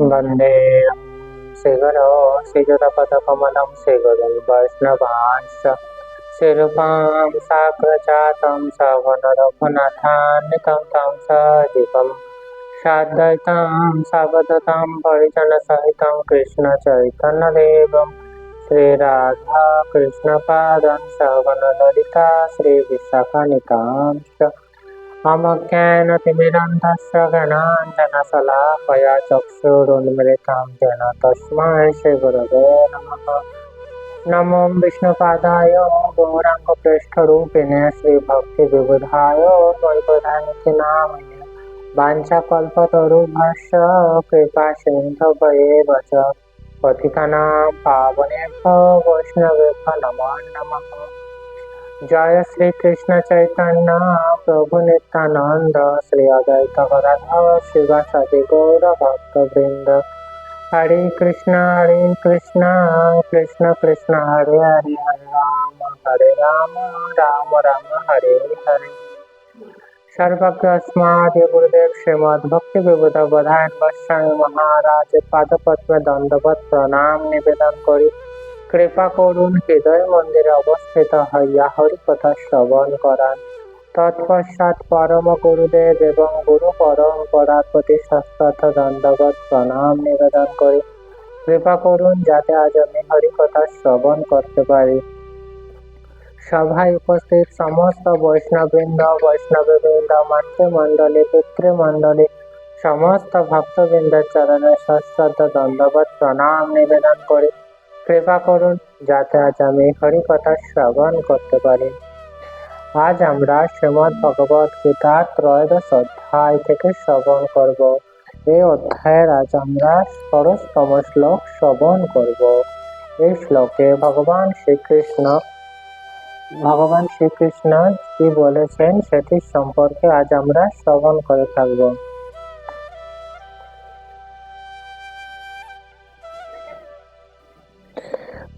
वंदे श्रीगुरो श्रीयुतपदकमलं श्रीगुरुं वैष्णवांश्च श्रीरूपां साग्रजातं सवनरघुनाथान्वितं तं सजीवं साद्वैतां सावधतां परिजनसहितं कृष्णचैतन्यदेवं श्रीराधा कृष्णपादं सवनललिता श्रीविशाखानिकांश्च अमज्ञानतिमिरन्धस्य गणाञ्जनशलाकया चक्षुरुन्मिलितं येन तस्मै श्रीगुरवे नमः नमो विष्णुपादाय गौराङ्गप्रेष्ठरूपिणे श्रीभक्तिविबुधाय वैबधानिति नामिने वाञ्छाकल्पतरुभ्यश्च कृपासिन्धवये च पतितानां पावनेभ्यो वैष्णवेभ्यो नमो नमः जय श्री कृष्ण चैतन्य, प्रभु नित्यानंद, श्री अद्वैत गदाधर शिवासादि गौर भक्त वृंद हरे कृष्ण हरे कृष्ण कृष्ण कृष्ण, हरे हरे हरे राम हरे राम राम राम, हरे हरे। सर्वज्ञ अस्माद्य गुरुदेव श्रीमद भक्ति विबुध बधायन गोस्वामी महाराज पादपद्म दंडवत प्रणाम निवेदन करी। কৃপা করুন, হৃদয় মন্দিরে অবস্থিত হইয়া হরিকথা শ্রবণ করান। তৎপশ্চাৎ পরম গুরুদেব এবং গুরু পরম্পরার প্রতি শাশ্বত দণ্ডবত প্রণাম নিবেদন করি। কৃপা করুন যাতে আজ আমি হরিকথা শ্রবণ করতে পারি। সভায় উপস্থিত সমস্ত বৈষ্ণববৃন্দ বৈষ্ণববৃন্দ, মাতৃমণ্ডলী, পিতৃমণ্ডলী, সমস্ত ভক্তবৃন্দের চরণে শাশ্বত দণ্ডবত প্রণাম নিবেদন করি। কৃপা করুন যাতে আজ আমি হরিকথা শ্রবণ করতে পারি। আজ আমরা শ্রীমদ ভগবত গীতার ত্রয়োদশ অধ্যায় থেকে শ্রবণ করব। এই অধ্যায়ের আজ আমরা ষোড়শতম শ্লোক শ্রবণ করব। এই শ্লোকে ভগবান শ্রীকৃষ্ণ ভগবান শ্রীকৃষ্ণ কি বলেছেন সেটির সম্পর্কে আজ আমরা শ্রবণ করে থাকব।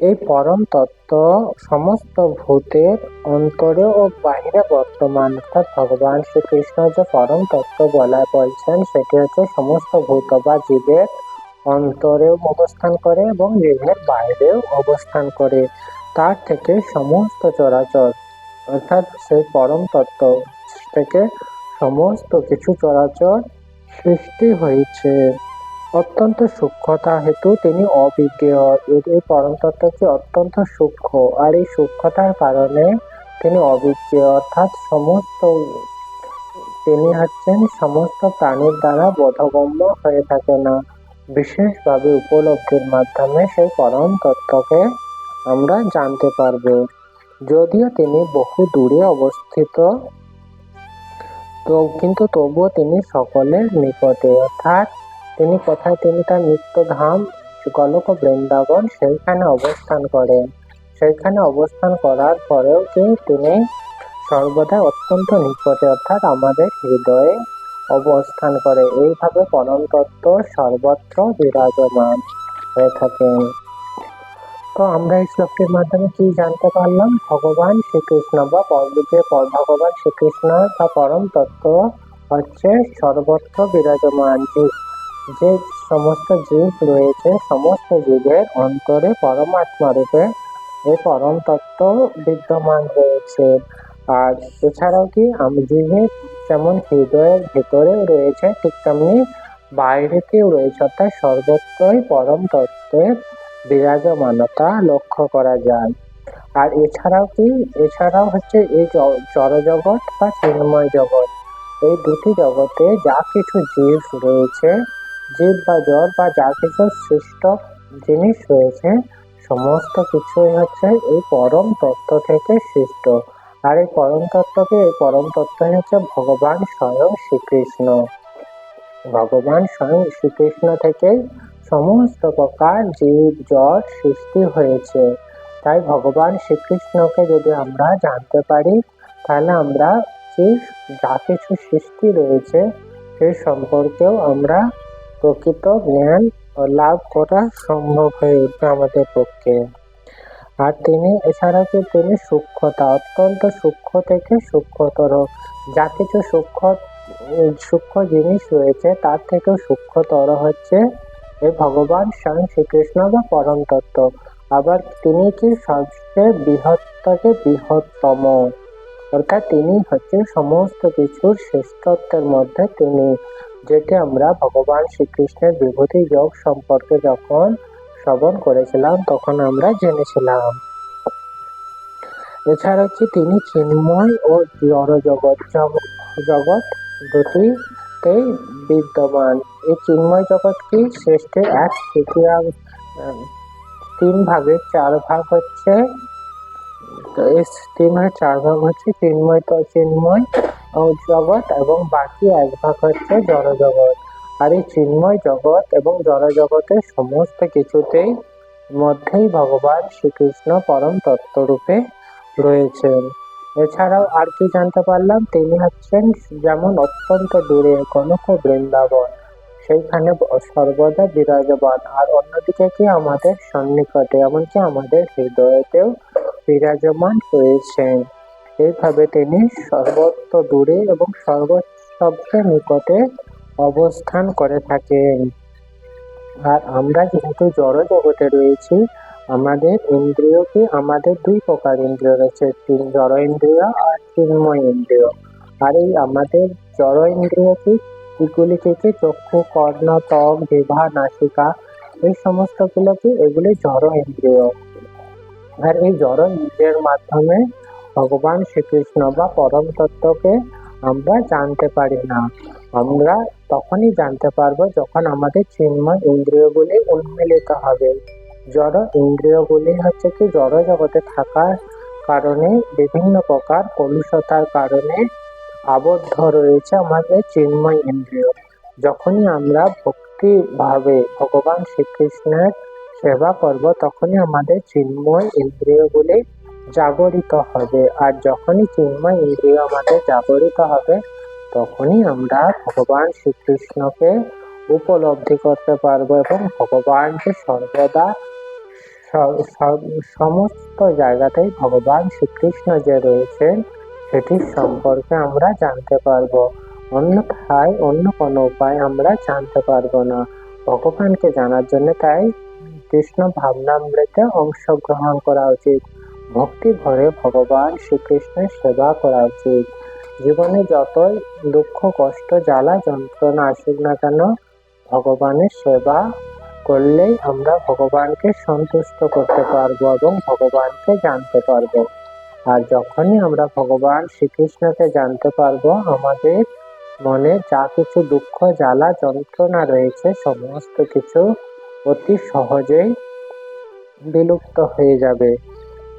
এই পরম তত্ত্ব সমস্ত ভূতের অন্তরে ও বাহিরে বর্তমান। অর্থাৎ ভগবান শ্রীকৃষ্ণ যে পরম তত্ত্ব বলা বলছেন, সেটি হচ্ছে সমস্ত ভূত বা জীবের অন্তরেও অবস্থান করে এবং জীবের বাইরেও অবস্থান করে। তার থেকে সমস্ত চরাচর, অর্থাৎ সেই পরম তত্ত্ব থেকে সমস্ত কিছু চরাচর সৃষ্টি হয়েছে। অত্যন্ত সূক্ষ্মতা হেতু তিনি অবিজ্ঞ। এই পরম তত্ত্বটি অত্যন্ত সূক্ষ্ম। আর এই সূক্ষ্মতার কারণে তিনি অবিজ্ঞ। অর্থাৎ সমস্ত তিনি হচ্ছেন সমস্ত প্রাণীর দ্বারা বোধগম্য হয়ে থাকে না। বিশেষভাবে উপলব্ধির মাধ্যমে সেই পরম তত্ত্বকে আমরা জানতে পারব। যদিও তিনি বহু দূরে অবস্থিত, তো কিন্তু তবুও তিনি সকলের নিকটে। অর্থাৎ তিনি কোথায় তিনি তার নিত্যধাম গলক বৃন্দাবন সেইখানে অবস্থান করেন। সেইখানে অবস্থান করার পরেও কি তিনি সর্বদা অত্যন্ত নিকটে অর্থাৎ আমাদের হৃদয়ে অবস্থান করে, এইভাবে পরম তত্ত্ব সর্বত্র বিরাজমান হয়ে থাকেন তো আমরা এই শ্লোকটির মাধ্যমে কি জানতে পারলাম? ভগবান শ্রীকৃষ্ণ বা যে ভগবান শ্রীকৃষ্ণ বা পরম তত্ত্ব হচ্ছে সর্বত্র বিরাজমান। যে সমস্ত জীব রয়েছে, সমস্ত জীবের অন্তরে পরমাত্মা রূপে এই পরম তত্ত্ব বিদ্যমান রয়েছে। আর এছাড়াও কি, আমি জীবের যেমন হৃদয়ের ভেতরে রয়েছে, ঠিক তেমনি বাইরেতেও রয়েছে, অর্থাৎ সর্বত্রই পরম তত্ত্বের বিরাজমানতা লক্ষ্য করা যায়। আর এছাড়াও কি, এছাড়াও হচ্ছে এই জড়জগৎ বা চিন্ময় জগৎ। এই দুটি জগতে যা কিছু জীব রয়েছে জীব বা জ্বর বা যা কিছু সৃষ্ট জিনিস রয়েছে, সমস্ত কিছুই হচ্ছে এই পরম তত্ত্ব থেকে সৃষ্ট। আর এই পরম তত্ত্বকে, এই পরম তত্ত্ব হচ্ছে ভগবান স্বয়ং শ্রীকৃষ্ণ। ভগবান স্বয়ং শ্রীকৃষ্ণ থেকে সমস্ত প্রকার জীব, জড় সৃষ্টি হয়েছে। তাই ভগবান শ্রীকৃষ্ণকে যদি আমরা জানতে পারি, তাহলে আমরা যে যা কিছু সৃষ্টি রয়েছে সেই সম্পর্কেও আমরা প্রকৃত জ্ঞান লাভ করা সম্ভব হয়ে উঠবে আমাদের পক্ষে। আর তিনি এছাড়াও কি তিনি সূক্ষ্মতা অত্যন্ত সূক্ষ্ম থেকে সূক্ষ্মতর। যা কিছু সূক্ষ্ম সূক্ষ্ম জিনিস রয়েছে, তার থেকেও সূক্ষ্মতর হচ্ছে এই ভগবান স্বয়ং শ্রীকৃষ্ণ বা পরম তত্ত্ব। আবার তিনি কি সবচেয়ে বৃহৎ থেকে বৃহত্তম? অর্থাৎ তিনি হচ্ছে সমস্ত কিছুর শ্রেষ্ঠত্বের মধ্যে তিনি, যেটি আমরা ভগবান শ্রীকৃষ্ণের বিভূতি যোগ সম্পর্কে যখন শ্রবণ করেছিলাম, তখন আমরা জেনেছিলাম। এছাড়া কি তিনি চিন্ময় ও জড় জগৎ দুটিতেই বিদ্যমান। এই চিন্ময় জগৎ কি শ্রেষ্ঠের এক তৃতীয়াংশ, তিন ভাগের চার ভাগ হচ্ছে এই তিন ভাগের চার ভাগ হচ্ছে চিন্ময় চিন্ময় জগৎ এবং বাকি এক ভাগ হচ্ছে জড় জগৎ আর এই চিন্ময় জগৎ এবং জড় জগতের সমস্ত কিছুতেই মধ্যেই ভগবান শ্রীকৃষ্ণ পরম তত্ত্বরূপে রয়েছেন। এছাড়াও আর কি জানতে পারলাম, তিনি হচ্ছেন যেমন অত্যন্ত দূরে কনক বৃন্দাবন সেইখানে সর্বদা বিরাজমান। আর অন্যদিকে কি আমাদের সন্নিকটে, এমনকি আমাদের হৃদয়তেও বিরাজমান হয়েছেন। এইভাবে তিনি সর্বত্র দূরে এবং সর্ব সবচেয়ে নিকটে অবস্থান করে থাকেন। আর আমরা যেহেতু জড় জগতে রয়েছি, আমাদের ইন্দ্রিয়কে আমাদের দুই প্রকার ইন্দ্রিয় রয়েছে, তিন জড় ইন্দ্রিয় আর চিন্ময় ইন্দ্রিয়। আর এই আমাদের জড় ইন্দ্রিয় কি এগুলি থেকে চক্ষু, কর্ণ, ত্বক জিহ্বা নাসিকা, এই সমস্তগুলো কি এগুলি জড় ইন্দ্রিয়। আর এই জড় ইন্দ্রিয়ের মাধ্যমে ভগবান শ্রীকৃষ্ণ বা পরম তত্ত্বকে আমরা জানতে পারি না। আমরা তখনই জানতে পারব যখন আমাদের চিন্ময় ইন্দ্রিয়গুলি উন্মিলিত হবে। জড় ইন্দ্রিয়গুলি হচ্ছে কি জড় জগতে থাকার কারণে বিভিন্ন প্রকার কলুষতার কারণে আবদ্ধ রয়েছে আমাদের চিন্ময় ইন্দ্রিয়। যখনই আমরা ভক্তি ভাবে ভগবান শ্রীকৃষ্ণের সেবা করব, তখনই আমাদের চিন্ময় ইন্দ্রিয়গুলি জাগরিত হবে। আর যখনই চিন্ময় ইন্দ্রিয় আমাদের জাগরিত হবে, তখনই আমরা ভগবান শ্রীকৃষ্ণকে উপলব্ধি করতে পারব এবং ভগবানকে সর্বদা সমস্ত জায়গাতেই ভগবান শ্রীকৃষ্ণ যে রয়েছেন সেটির সম্পর্কে আমরা জানতে পারব। অন্যথায় অন্য কোনো উপায় আমরা জানতে পারব না। ভগবানকে জানার জন্য তাই কৃষ্ণ ভাবনামৃতে অংশগ্রহণ করা উচিত। ভক্তি ভরে ভগবান শ্রীকৃষ্ণের সেবা করা উচিত। জীবনে যতই দুঃখ, কষ্ট, জ্বালা, যন্ত্রণা আসুক না কেন, ভগবানের সেবা করলেই আমরা ভগবানকে সন্তুষ্ট করতে পারব এবং ভগবানকে জানতে পারব। আর যখনই আমরা ভগবান শ্রীকৃষ্ণকে জানতে পারব, আমাদের মনে যা কিছু দুঃখ, জ্বালা, যন্ত্রণা রয়েছে, সমস্ত কিছু অতি সহজেই বিলুপ্ত হয়ে যাবে।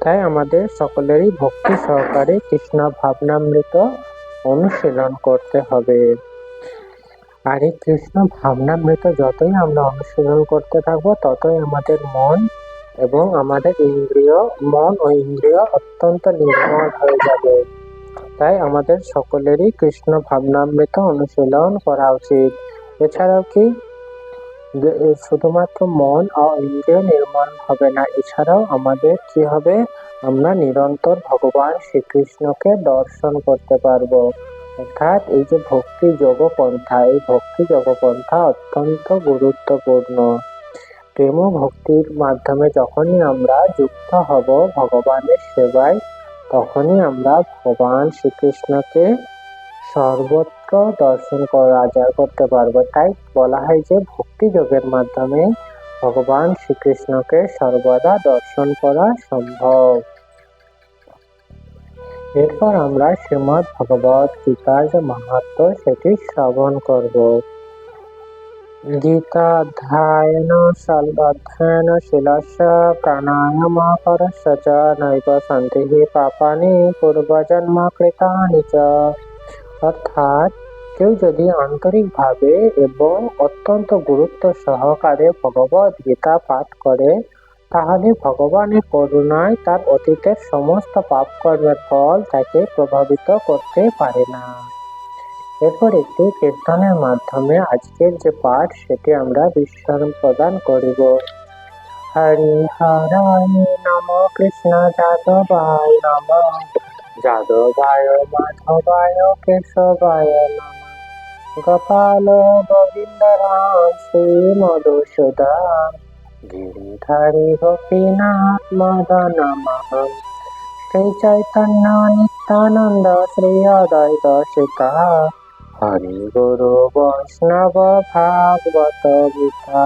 তাই আমাদের সকলেরই ভক্তি সহকারে কৃষ্ণ ভাবনামৃত অনুশীলন করতে হবে। আর এই কৃষ্ণ ভাবনামৃত যতই আমরা অনুশীলন করতে থাকব, ততই আমাদের মন এবং আমাদের ইন্দ্রিয়, মন ও ইন্দ্রিয় অত্যন্ত নির্মল হয়ে যাবে। তাই আমাদের সকলেরই কৃষ্ণ ভাবনামৃত অনুশীলন করা উচিত। এছাড়াও কি? শুধুমাত্র মন ও ইন্দ্রিয় নির্মাণ হবে না, এছাড়াও আমাদের কি হবে? আমরা নিরন্তর ভগবান শ্রীকৃষ্ণকে দর্শন করতে পারব। অর্থাৎ এই যে ভক্তি যোগ পন্থা এই ভক্তি যোগ পন্থা অত্যন্ত গুরুত্বপূর্ণ। প্রেম ভক্তির মাধ্যমে যখনই আমরা যুক্ত হব ভগবানের সেবায়, তখনই আমরা ভগবান শ্রীকৃষ্ণকে সর্বত্র দর্শন করা যায় করতে পারব। তাই বলা হয় যে ভক্তি যোগের মাধ্যমে ভগবান শ্রীকৃষ্ণকে সর্বদা দর্শন করা সম্ভব। এরপর আমরা শ্রীমদ ভগবত গীতার যে মাহাত্ম সেটি শ্রবণ করব। গীতাধ্যায়ন অধ্যয়ন শিলস্য প্রাণায়ামাপরস্য চ নৈব সন্তি পাপানি পূর্বজন্ম কৃতানি চ অর্থাৎ কেউ যদি আন্তরিকভাবে এবং অত্যন্ত গুরুত্ব সহকারে ভগবত গীতা পাঠ করে, তাহলে ভগবানের করুণায় তার অতীতের সমস্ত পাপকর্মের ফল তাকে প্রভাবিত করতে পারে না। এরপর একটি কীর্তনের মাধ্যমে আজকের যে পাঠ, সেটি আমরা বিস্মরণ প্রদান করিব। হরি হরায় নম কৃষ্ণ যাদবায় নম। যাদবায়, মাধবায়, কেশবায় নম। গোপাল গোবিন্দ রাম শ্রী মধুসূদন গিরিধারী, গোপীনাথ, মদন মোহন শ্রী চৈতন্য নিত্যানন্দ, শ্রী অদ্বৈত সীতা। হরি গুরু বৈষ্ণব ভাগবত গীতা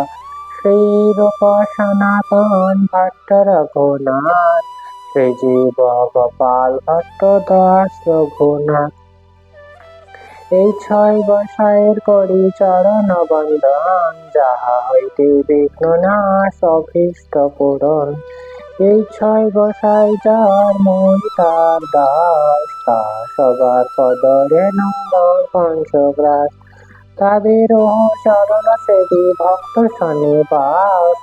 শ্রী রূপ সনাতন ভট্ট রঘুনাথ শ্রী জীব গোপাল ভট্ট দাস রঘুনাথ এই ছয় বসায়ের করি চরণ বন্দন যাহা হইতে বিঘ্ন নাশ অভীষ্ট পূরণ। এই ছয় বসাই যার মই তার দাস সবার পদরে নম্বর পঞ্চগ্রাস তাদের চরণ সেবি ভক্ত শনিবাস।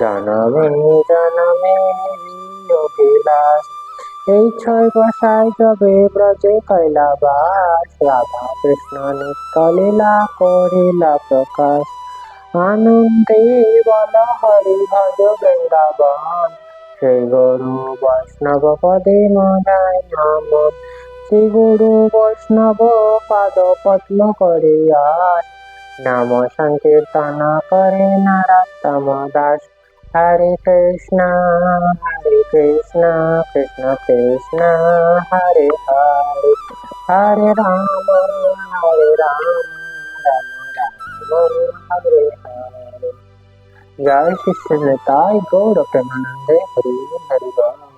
জনমে জনমে অভিলাষ। এই ছয় বসাই যবে ব্রজে কৈলাবাস। রাধা কৃষ্ণ নিত্য লীলা করিলা প্রকাশ। আনন্দে বল হরি ভজ বৃন্দাবন। শ্রী গুরু বৈষ্ণব পদে মদায় নাম শ্রী গুরু বৈষ্ণব পাদ পদ্ম করে আস নাম সংকীর্তন করে নারাত্তম দাস হরে কৃষ্ণ হরে কৃষ্ণ কৃষ্ণ কৃষ্ণ হরে হরে হরে রাম হরে রাম রাম রাম হরে হরে জয় শিষ্য নেতাই গৌর প্রেমানন্দে হরি হরি বল